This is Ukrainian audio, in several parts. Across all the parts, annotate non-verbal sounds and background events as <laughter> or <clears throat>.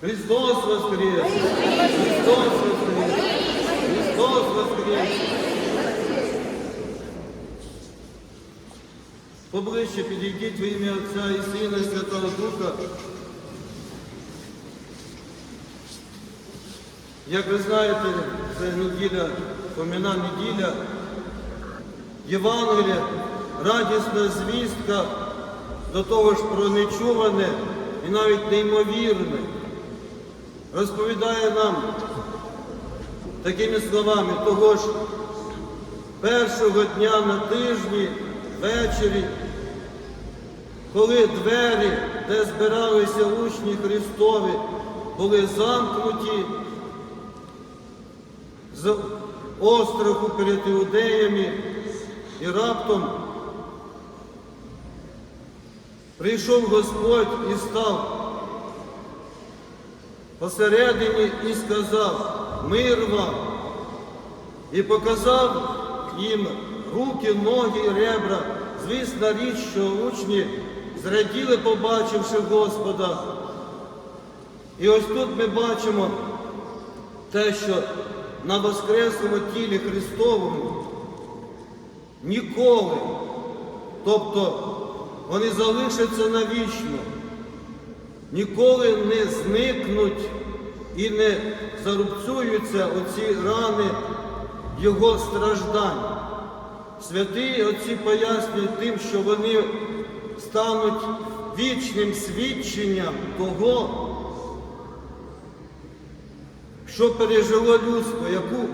Христос воскрес! Христос воскрес! Христос воскрес! Поближче підійдіть в ім'я Отця і Сина і Святого Духа. Як ви знаєте, це неділя, поміна неділя, Євангелія, радісна звістка до того ж про нечуване і навіть неймовірне, розповідає нам такими словами того ж першого дня на тижні, ввечері, коли двері, де збиралися учні Христові, були замкнуті з остраху перед іудеями, і раптом прийшов Господь і став посередині і сказав мир вам, і показав їм руки, ноги, ребра. Звісна річ, що учні зраділи, побачивши Господа. І ось тут ми бачимо те, що на Воскреслому тілі Христовому ніколи, тобто вони залишаться навічно, ніколи не зникнуть і не зарубцюються оці рани Його страждань. Святі отці пояснюють тим, що вони стануть вічним свідченням того, що пережило людство, яку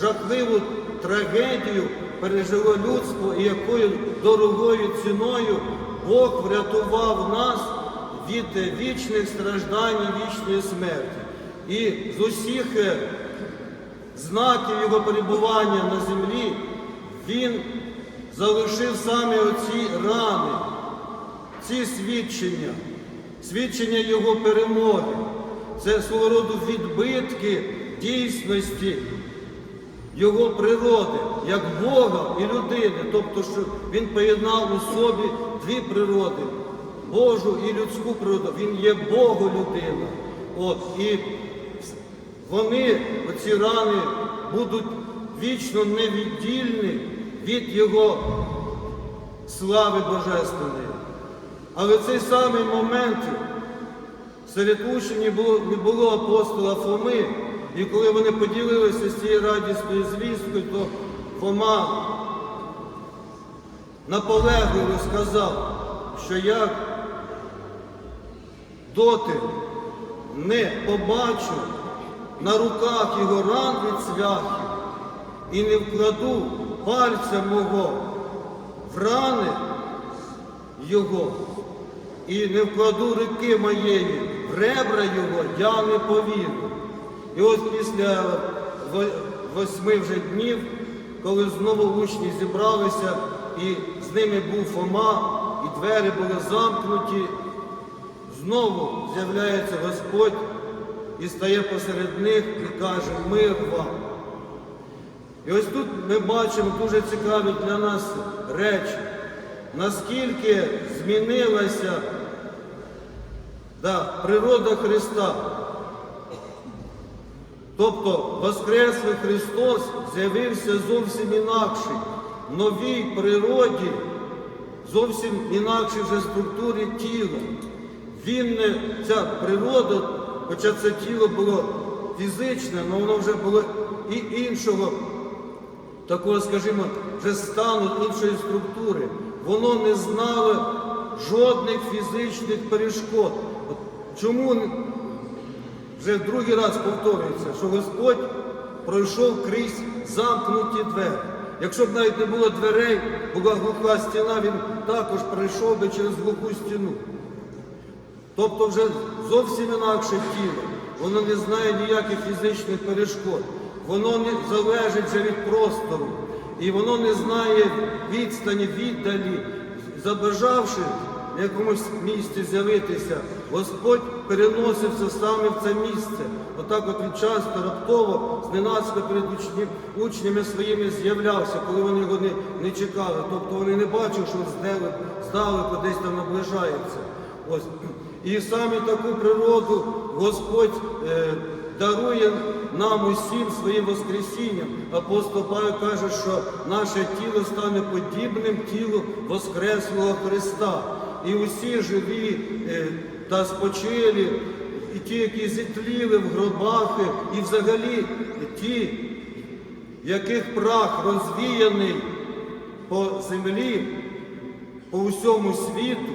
жахливу трагедію пережило людство і якою дорогою ціною Бог врятував нас від вічних страждань і вічної смерті. І з усіх е, знаків його перебування на землі він залишив саме оці рани, ці свідчення, свідчення його перемоги. Це свого роду відбитки дійсності його природи, як Бога і людини. Тобто, що він поєднав у собі дві природи Божу і людську природу. Він є Бого-людина. От, і вони, оці рани, будуть вічно невіддільні від Його слави Божественної. Але в цей самий момент серед учнів не було апостола Фоми, і коли вони поділилися з цією радісною звісткою, то Фома наполегливо сказав, що як доти не побачу на руках його ран від цвяхів і не вкладу пальця мого в рани його, і не вкладу руки моєї в ребра його, я не повірю. І ось після восьми вже днів, коли знову учні зібралися, і з ними був Фома, і двері були замкнуті, знову з'являється Господь і стає посеред них і каже, мир вам. І ось тут ми бачимо дуже цікаві для нас речі, наскільки змінилася да, природа Христа. Тобто Воскреслий Христос з'явився зовсім інакший, в новій природі, зовсім інакшій вже структурі тіла. Він ця природа, хоча це тіло було фізичне, але воно вже було і іншого, такого, скажімо, вже стану іншої структури. Воно не знало жодних фізичних перешкод. От чому вже другий раз повторюється, що Господь пройшов крізь замкнуті двері. Якщо б навіть не було дверей, була глуха стіна, він також пройшов би через глуху стіну. Тобто вже зовсім інакше тіло. Воно не знає ніяких фізичних перешкод. Воно не залежить вже від простору. І воно не знає відстані, віддалі. Забажавши в якомусь місці з'явитися, Господь переносився саме в це місце. Отак от він часто раптово, зненацька перед учні, учнями своїми з'являвся, коли вони його не, не чекали. Тобто вони не бачили, що він здалеку десь там наближається. Ось. І саме таку природу Господь е, дарує нам усім своїм Воскресінням. Апостол Павел каже, що наше тіло стане подібним тілу Воскреслого Христа. І усі живі е, та спочилі, і ті, які зітліли в гробах, і взагалі ті, яких прах розвіяний по землі, по усьому світу,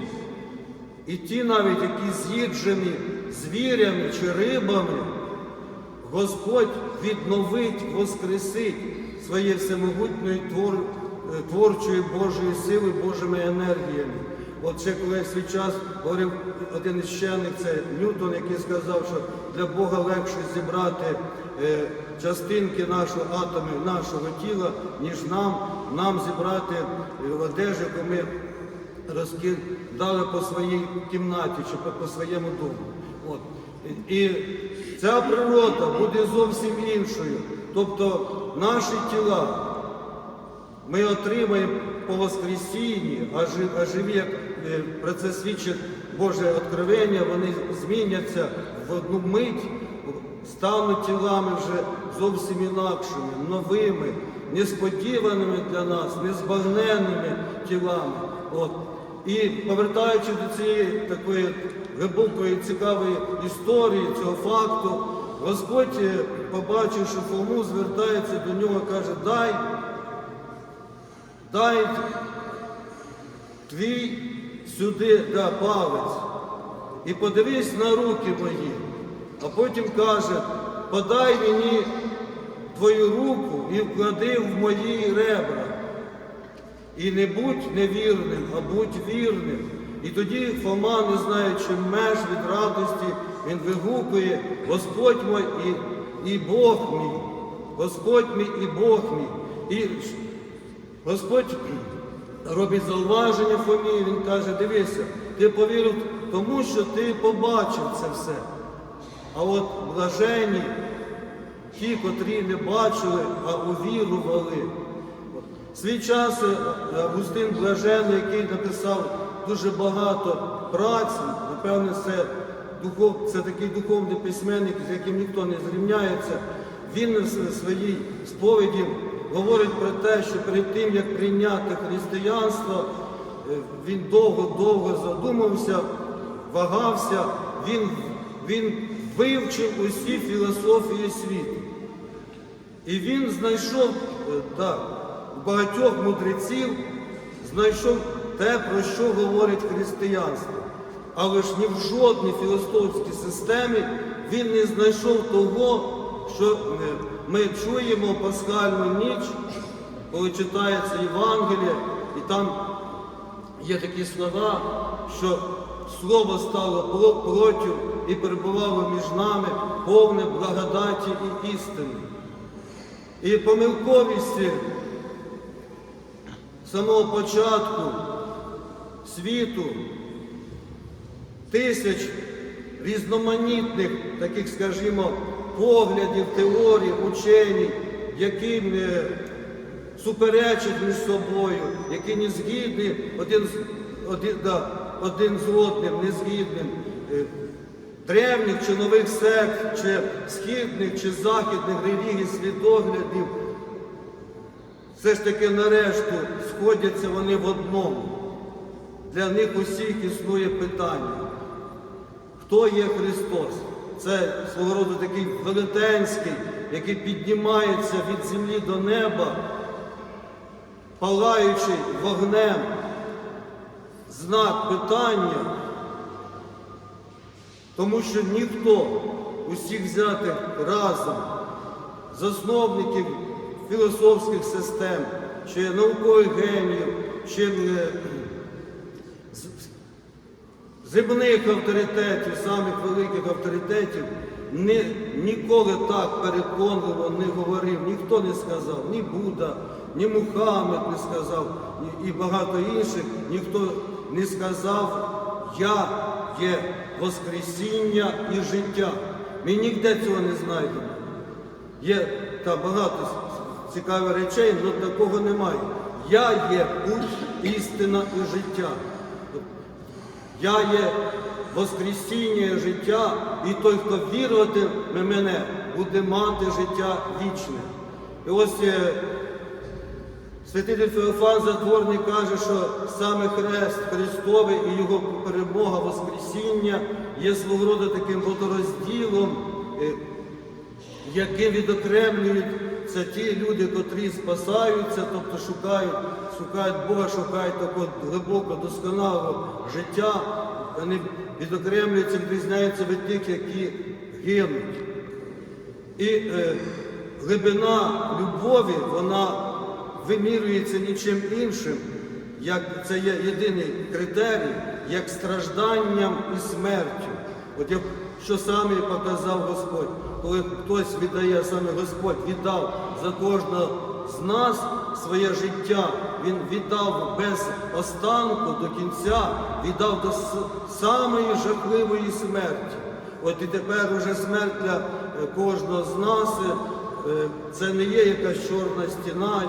і ті навіть, які з'їджені звірями чи рибами, Господь відновить, воскресить своєю всемогутньою твор, е, творчою Божою силою, Божими енергіями. От ще коли свій час говорив один із вчених, це Ньютон, який сказав, що для Бога легше зібрати е, частинки нашого атомів, нашого тіла, ніж нам, нам зібрати е, одежу, яку ми розкидали по своїй кімнаті чи по, по своєму дому. От. І ця природа буде зовсім іншою. Тобто наші тіла ми отримаємо по Воскресінні, а жи- живі, як е, про це свідчить Боже откровення, вони зміняться в одну мить, стануть тілами вже зовсім інакшими, новими, несподіваними для нас, незбагненними тілами. От. І повертаючи до цієї такої глибокої цікавої історії, цього факту, Господь, е, побачивши Фому, звертається до нього, і каже, дай дай твій сюди да, палець і подивись на руки мої, а потім каже, подай мені твою руку і вклади в мої ребра. І не будь невірним, а будь вірним. І тоді Фома, не знаючи меж від радості, він вигукує Господь мой і, і Бог мій, Господь мій і Бог мій. І Господь робить зауваження Фомі, він каже, дивися, ти повірив тому, що ти побачив це все. А от блажені, ті, котрі не бачили, а увірували. Свій час е, Августин Блажений, який написав дуже багато праці, напевне, це, духов, це такий духовний письменник, з яким ніхто не зрівняється. Він в своїй сповіді говорить про те, що перед тим, як прийняти християнство, е, він довго-довго задумався, вагався, він, він вивчив усі філософії світу. І він знайшов е, так, у багатьох мудреців, знайшов те, про що говорить християнство. Але ж ні в жодній філософській системі він не знайшов того, що ми чуємо пасхальну ніч, коли читається Євангеліє, і там є такі слова, що слово стало пло- плоттю і перебувало між нами повне благодаті і істини. І помилковість самого початку світу, тисяч різноманітних, таких, скажімо, поглядів, теорій, учень, які е, суперечать між собою, які не згідні один один, да, один з одним, не згідним. е, Древніх чи нових сект, чи східних, чи західних релігій, світоглядів, все ж таки нарешту сходяться вони в одному. Для них усіх існує питання. Хто є Христос? Це свого роду такий велетенський, який піднімається від землі до неба, палаючи вогнем, знак питання, тому що ніхто усіх взятих разом, засновників філософських систем, чи наукових геніїв, чи е, земних авторитетів, самих великих авторитетів, ні, ніколи так переконливо не говорив, ніхто не сказав, ні Будда, ні Мухаммед не сказав, і багато інших, ніхто не сказав, я є Воскресіння і життя. Ми ніде цього не знайдемо. Є та багато цікавих речей, але такого немає. Я є путь, істина і життя. Я є Воскресіння життя, і той, хто віруватиме мене, буде мати життя вічне. І ось е, Святитель Феофан Затворник каже, що саме Хрест Христовий і Його перемога Воскресіння є свого роду таким водорозділом, е, яким відокремлюють це ті люди, котрі спасаються, тобто шукають, шукають Бога, шукають такого глибоко досконалого життя. Вони відокремлюються, відрізняються від тих, які гинуть. І е, глибина любові, вона вимірюється нічим іншим, як це є єдиний критерій, як стражданням і смертю. От як що саме показав Господь, коли хтось віддає, саме Господь віддав за кожного з нас своє життя, Він віддав без останку до кінця, віддав до самої жахливої смерті. От і тепер уже смерть для е, кожного з нас е, це не є якась чорна стіна,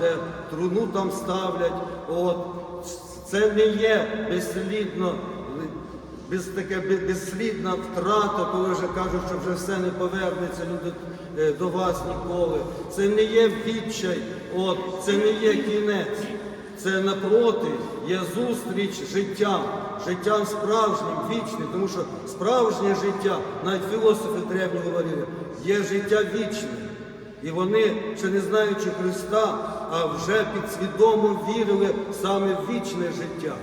де труну там ставлять. От це не є безслідно, без таке безслідна втрата, коли вже кажуть, що вже все не повернеться люди, е, до вас ніколи. Це не є відчай, от це не є кінець. Це напроти є зустріч життям, життям справжнім, вічним, тому що справжнє життя, навіть філософи древні говорили, є життя вічне. І вони, ще не знаючи Христа, а вже підсвідомо вірили саме в вічне життя.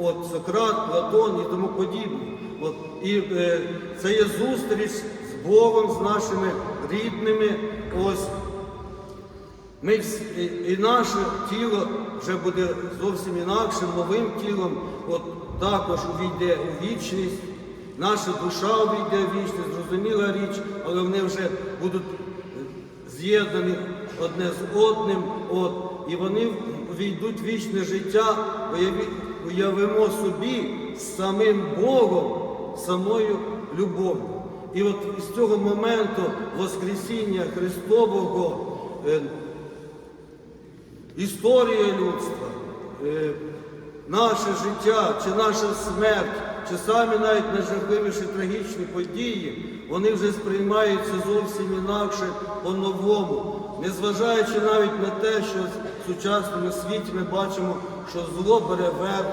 От Сократ, Платон і тому подібне. От, і е, це є зустріч з Богом, з нашими рідними. Ось. Ми і, наше тіло вже буде зовсім інакшим, новим тілом, от також увійде у вічність, наша душа увійде в вічність, зрозуміла річ, але вони вже будуть е, з'єднані одне з одним, от, і вони увійдуть в вічне життя, уяві, уявимо собі самим Богом, самою любов'ю. І от з цього моменту Воскресіння Христового. е, історія людства, е, наше життя, чи наша смерть, чи самі навіть найжахливіші трагічні події, вони вже сприймаються зовсім інакше по-новому. Незважаючи навіть на те, що в сучасному світі ми бачимо, що зло бере верх,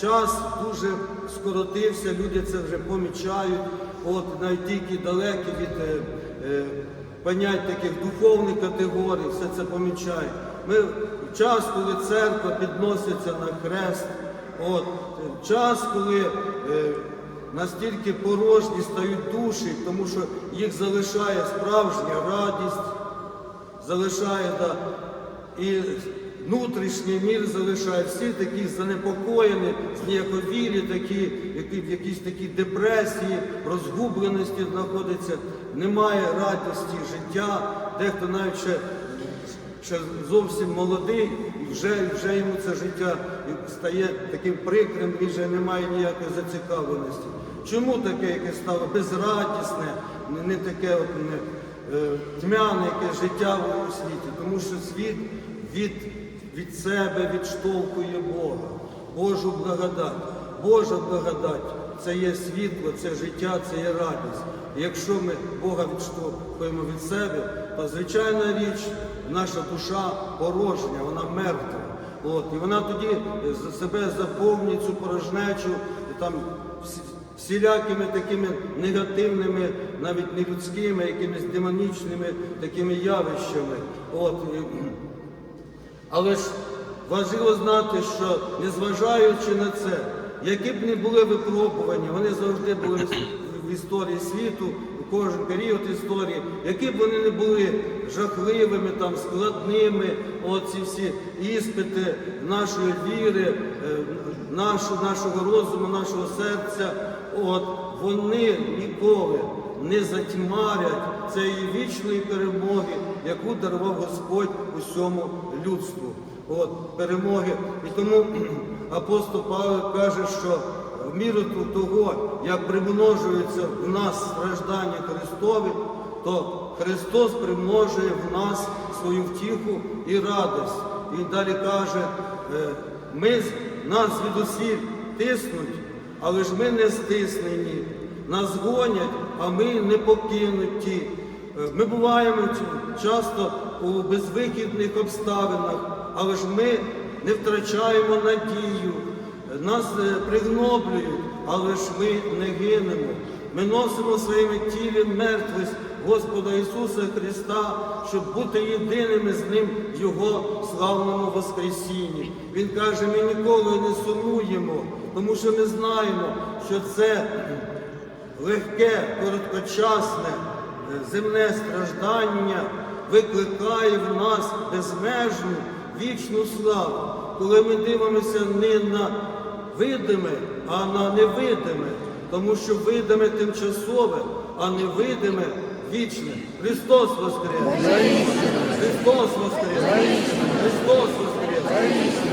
час дуже скоротився, люди це вже помічають, от навіть ті, які далекі від е, е, понять таких духовних категорій, все це помічають. Ми час, коли церква підноситься на хрест, от, час, коли е, настільки порожні стають душі, тому що їх залишає справжня радість, залишає і внутрішній мір залишає всі такі занепокоєні, зніяковілі, такі, які в якійсь такій депресії, розгубленості знаходиться, немає радості життя, дехто навіть ще, ще зовсім молодий, і вже, вже йому це життя стає таким прикрим, і вже немає ніякої зацікавленості. Чому таке, яке стало безрадісне, не, таке от, не, тьмяне яке життя у світі? Тому що світ від, від себе відштовхує Бога, Божу благодать. Божа благодать це є світло, це життя, це є радість. І якщо ми Бога відштовхуємо від себе, то звичайна річ, наша душа порожня, вона мертва. От, і вона тоді е, себе заповнює цю порожнечу там всілякими такими негативними, навіть не людськими, якимись демонічними такими явищами. От, <clears throat> але ж важливо знати, що незважаючи на це, які б не були випробування, вони завжди були в історії світу, у кожен період історії, які б вони не були жахливими, там, складними, оці всі іспити нашої віри, е, нашого розуму, нашого серця, от, вони ніколи не затьмарять цієї вічної перемоги, яку дарував Господь усьому людству. От, перемоги. І тому <clears throat> апостол Павло каже, що в міру того, як примножуються в нас страждання Христові, то Христос примножує в нас свою втіху і радість. І далі каже, е, ми, нас звідусіль тиснуть, але ж ми не стиснені. Нас гонять, а ми не покинуті. Е, Ми буваємо часто у безвихідних обставинах, але ж ми не втрачаємо надію. Нас е, пригноблюють, але ж ми не гинемо. Ми носимо в своєму тілі мертвість Господа Ісуса Христа, щоб бути єдиними з Ним в Його славному Воскресінні. Він каже, ми ніколи не сумуємо, тому що ми знаємо, що це легке, короткочасне е, земне страждання викликає в нас безмежну вічну славу, коли ми дивимося не на видиме, а на невидиме, тому що видиме тимчасове, а невидиме вічне. Христос Воскрес! Христос Воскрес! Христос Воскрес!